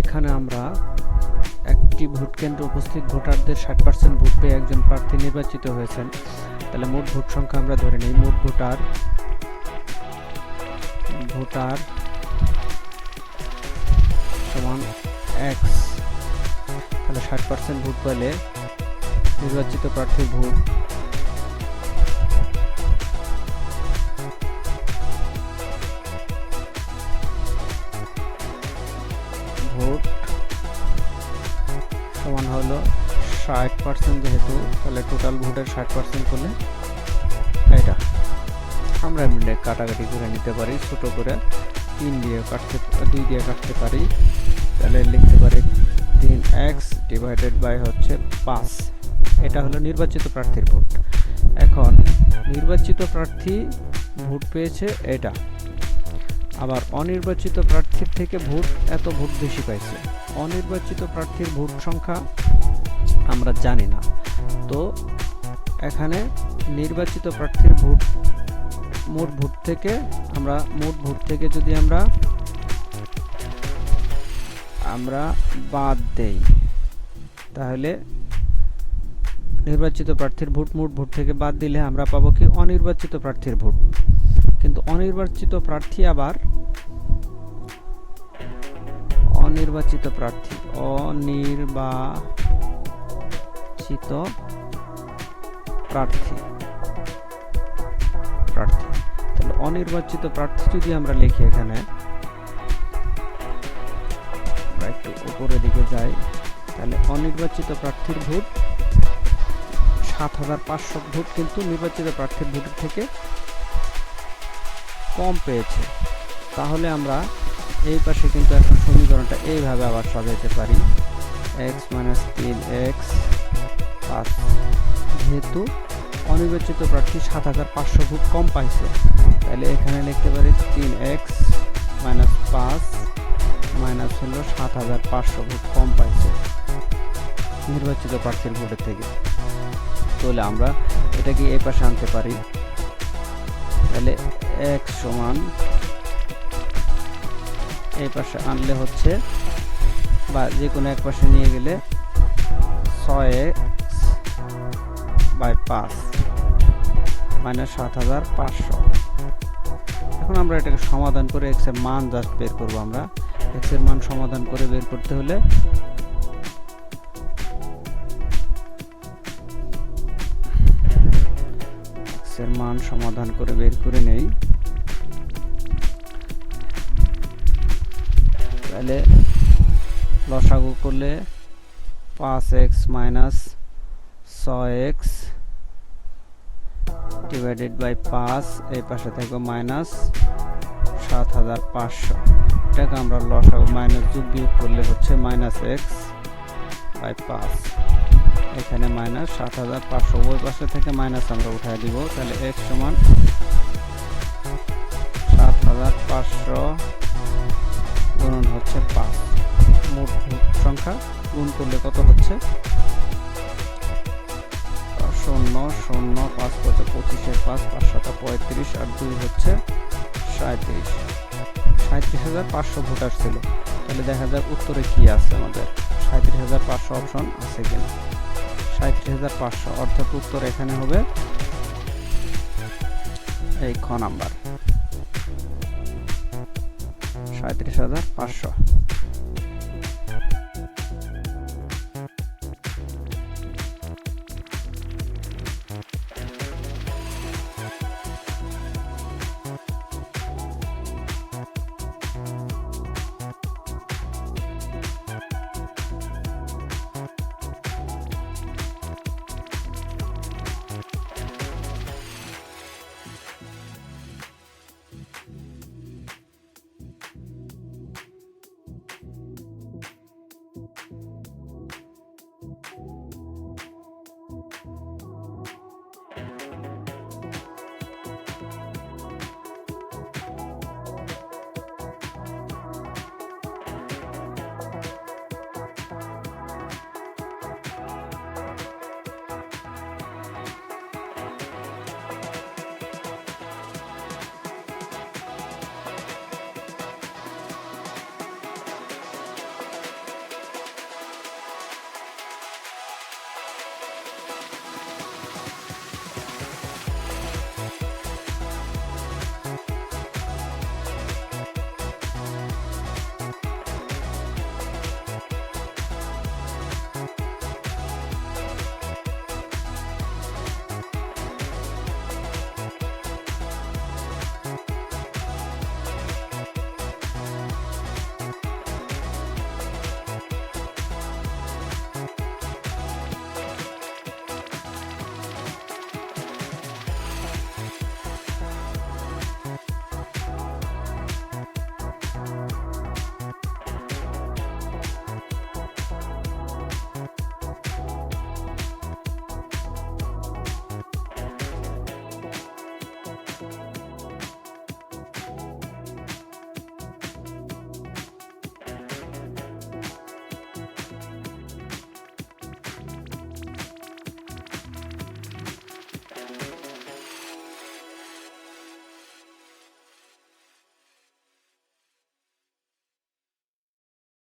এখানে আমরা একটি ভোট কেন্দ্রে উপস্থিত ভোটারদের ষাট পার্সেন্ট ভোট পেয়ে একজন প্রার্থী নির্বাচিত হয়েছেন। তাহলে মোট ভোট সংখ্যা আমরা ধরে নিই। মোট ভোটার ভোটার সমান এক্স তাহলে ষাট পার্সেন্ট ভোট পেলে নির্বাচিত প্রার্থীর ভোট ষাট পার্সেন্ট যেহেতু, তাহলে টোটাল ভোটের ষাট পার্সেন্ট করলে এটা আমরা এমনি কাটাকাটি করে নিতে পারি, ছোট করে তিন দিয়ে কাটতে, দুই দিয়ে কাটতে পারি। তাহলে লিখতে পারি তিন এক্স ডিভাইডেড বাই হচ্ছে পাঁচ। এটা হলো নির্বাচিত প্রার্থীর ভোট। এখন নির্বাচিত প্রার্থী ভোট পেয়েছে এটা আবার অনির্বাচিত প্রার্থীর থেকে ভোট এত ভোট বেশি পাইছে। অনির্বাচিত প্রার্থীর ভোট সংখ্যা আমরা জানি না। তো এখানে নির্বাচিত প্রার্থীর ভোট, মোট ভোট থেকে আমরা, মোট ভোট থেকে যদি আমরা আমরা বাদ দেই, তাহলে নির্বাচিত প্রার্থীর ভোট, মোট ভোট থেকে বাদ দিলে আমরা পাবো কি? অনির্বাচিত প্রার্থীর ভোট। কিন্তু অনির্বাচিত প্রার্থী আবার অনির্বাচিত প্রার্থী অনির্বাচিত প্রার্থী। প্রার্থী। তাহলে অনির্বাচিত প্রার্থী যদি আমরা লিখি এখানে একটু উপরের দিকে যাই, তাহলে অনির্বাচিত প্রার্থীর ভোট সাত হাজার পাঁচশো ভোট, কিন্তু নির্বাচিত প্রার্থীর ভোটের থেকে কম পেয়েছে। তাহলে আমরা এই পাশে কিন্তু এখন সমীকরণটা এইভাবে আবার সাজাইতে পারি। এক্স মাইনাস তিন এক্স পাঁচ যেহেতু অনির্বাচিত প্রার্থী সাত হাজার পাঁচশো ভোট কম পাইছে, তাহলে এখানে লিখতে পারি তিন এক্স মাইনাস পাঁচ মাইনাস হলো সাত হাজার পাঁচশো ভোট কম পাইছে নির্বাচিত প্রার্থীর ভোটের থেকে। তাহলে আমরা এটাকে এই পাশে আনতে পারি। তাহলে এক সমান এই পাশে আনলে হচ্ছে বা যে কোনো এক পাশে নিয়ে গেলে ছয় এক্স বাই পাঁচ মাইনাস সাত হাজার পাঁচশো। এখন আমরা এটাকে সমাধান করে এক্সের মান জাস্ট বের করব আমরা। এক্সের মান সমাধান করে বের করতে হলে এক্সের মান সমাধান করে বের করে নেই। তাহলে লসাগু করলে পাঁচ এক্স মাইনাস ছয় এক্স ডিভাইডেড বাই পাঁচ, এই পাশে থাকবে মাইনাস সাত হাজার পাঁচশো। এটাকে আমরা লসাগু মাইনাস যোগ বিয়োগ করলে হচ্ছে মাইনাস এক্স বাই পাঁচ। এখানে মাইনাস সাত হাজার পাঁচশো, ওই পাশে থেকে মাইনাস আমরা উঠাই দিব। তাহলে এক্স সমান সাত হাজার পাঁচশো গুণন হচ্ছে পাঁচ। মোট সংখ্যা গুণ করলে কত হচ্ছে? শূন্য শূন্য, পাঁচ পাঁচ পঁচিশের পাঁচ পাঁচ সাত পঁয়ত্রিশ, আর দুই হচ্ছে সাঁত্রিশ সাঁত্রিশ হাজার পাঁচশো ভোটার ছিল তাহলে দেখা যাক উত্তরে কি আছে আমাদের। সাঁত্রিশ হাজার পাঁচশো অপশন আছে কিনা। সাঁত্রিশ হাজার পাঁচশো, অর্থাৎ উত্তর এখানে হবে এই খ নাম্বার। সাঁত্রিশ হাজার পাঁচশো।